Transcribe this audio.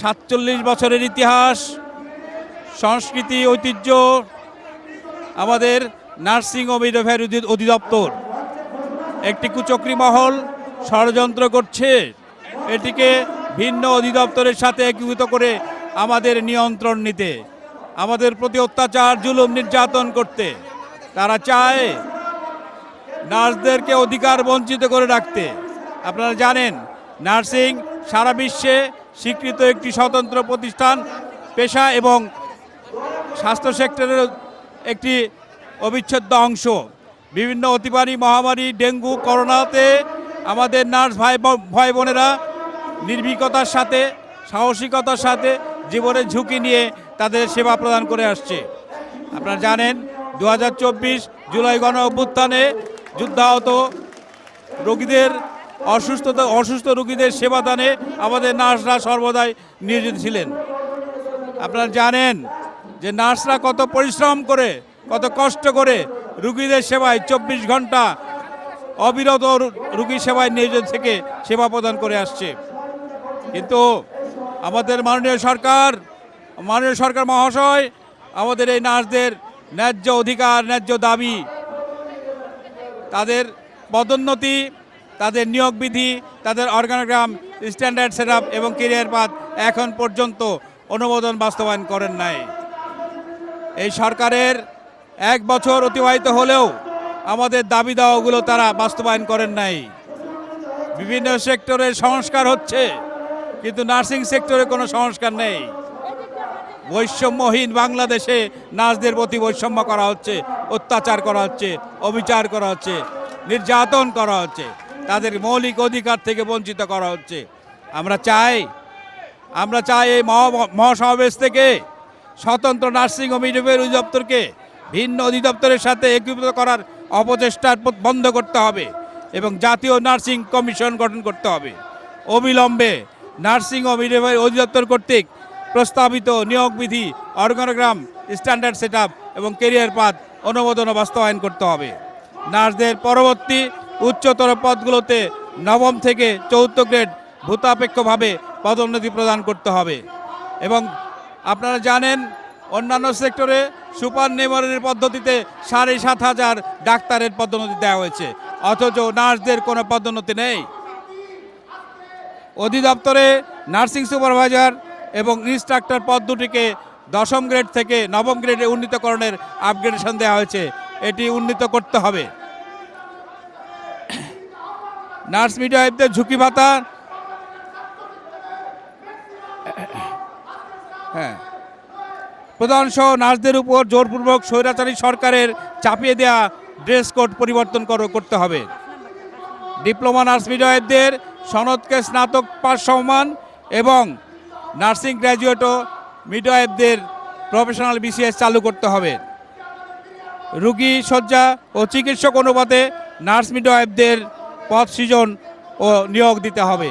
সাতচল্লিশ বছরের ইতিহাস, সংস্কৃতি, ঐতিহ্য, আমাদের নার্সিং ও মিডওয়াইফারি অধিদপ্তর। একটি কুচক্রি মহল ষড়যন্ত্র করছে। এটিকে ভিন্ন অধিদপ্তরের সাথে একীভূত করে আমাদের নিয়ন্ত্রণ নিতে, আমাদের প্রতি অত্যাচার, জুলুম নির্যাতন করতে। তারা চায় নার্সদেরকে অধিকার বঞ্চিত করে রাখতে। আপনারা জানেন, নার্সিং সারা বিশ্বে স্বীকৃত একটি স্বতন্ত্র প্রতিষ্ঠান, পেশা এবং স্বাস্থ্য সেক্টরের একটি অবিচ্ছেদ্য অংশ। বিভিন্ন অতিমারি মহামারী, ডেঙ্গু, করোনাতে আমাদের নার্স ভাই ভাই বোনেরা নির্ভীকতার সাথে, সাহসিকতার সাথে জীবনের ঝুঁকি নিয়ে তাদের সেবা প্রদান করে আসছে। আপনারা জানেন দু হাজার চব্বিশ জুলাই গণ অভ্যুত্থানে যুদ্ধাহত রোগীদের অসুস্থতা, অসুস্থ রোগীদের সেবাদানে আমাদের নার্সরা সর্বদাই নিয়োজিত ছিলেন। আপনারা জানেন যে নার্সরা কত পরিশ্রম করে, কত কষ্ট করে রুগীদের সেবায় চব্বিশ ঘণ্টা অবিরত রুগী সেবায় নিয়োজিত থেকে সেবা প্রদান করে আসছে। কিন্তু আমাদের মাননীয় সরকার মাননীয় সরকার মহাশয়, আমাদের এই নার্সদের ন্যায্য অধিকার, ন্যায্য দাবি, তাদের পদোন্নতি তাদের নিয়োগ বিধি, তাদের অর্গানোগ্রাম, স্ট্যান্ডার্ড সেট এবং কেরিয়ার পাথ এখন পর্যন্ত অনুমোদন বাস্তবায়ন করেন নাই। এই সরকারের এক বছর অতিবাহিত হলেও আমাদের দাবি দাওয়াগুলো তারা বাস্তবায়ন করেন নাই। বিভিন্ন সেক্টরের সংস্কার হচ্ছে, কিন্তু নার্সিং সেক্টরে কোনো সংস্কার নেই। বৈষম্যহীন বাংলাদেশে নার্সদের প্রতি বৈষম্য করা হচ্ছে, অত্যাচার করা হচ্ছে, অবিচার করা হচ্ছে, নির্যাতন করা হচ্ছে। তাদের মৌলিক অধিকার থেকে বঞ্চিত করা হচ্ছে। আমরা চাই আমরা চাই এই মহা- মহাসমাবেশ থেকে স্বতন্ত্র নার্সিং ও অধিদপ্তরকে ভিন্ন অধিদপ্তরের সাথে একীভূত করার অপচেষ্টার বন্ধ করতে হবে এবং জাতীয় নার্সিং কমিশন গঠন করতে হবে। অবিলম্বে নার্সিং ও অধিদপ্তর কর্তৃক প্রস্তাবিত নিয়োগ বিধি, অর্গানোগ্রাম, স্ট্যান্ডার্ড সেট এবং কেরিয়ার পাথ অনুমোদন বাস্তবায়ন করতে হবে। নার্সদের পরবর্তী উচ্চতর পদগুলোতে নবম থেকে চৌদ্দ গ্রেড ভূতাপেক্ষভাবে পদোন্নতি প্রদান করতে হবে। এবং আপনারা জানেন, অন্যান্য সেক্টরে সুপার নেমারের পদ্ধতিতে সাড়ে সাত হাজার ডাক্তারের পদোন্নতি দেওয়া হয়েছে। অথচ নার্সদের কোনো পদোন্নতি নেই। অধিদপ্তরে নার্সিং সুপারভাইজার এবং ইনস্ট্রাক্টর পদ দুটিকে দশম গ্রেড থেকে নবম গ্রেডে উন্নীতকরণের আপগ্রেডেশন দেওয়া হয়েছে। এটি উন্নীত করতে হবে। নার্স মিডিয়াইফদের ঝুঁকি ভাতা। হ্যাঁ। প্রধান সহ নার্সদের উপর জোরপূর্বক স্বৈরাচারী সরকারের চাপিয়ে দেওয়া ড্রেস কোড পরিবর্তন করো- করতে হবে। ডিপ্লোমা নার্স মিডিয়াইফদের সনদকে স্নাতক পাস সম্মান এবং নার্সিং গ্র্যাজুয়েটও মিডওয়াইফদের প্রফেশনাল বিসিএস চালু করতে হবে। রুগী, শয্যা ও চিকিৎসক অনুপাতে নার্স মিডওয়াইফদের পদ সৃজন ও নিয়োগ দিতে হবে।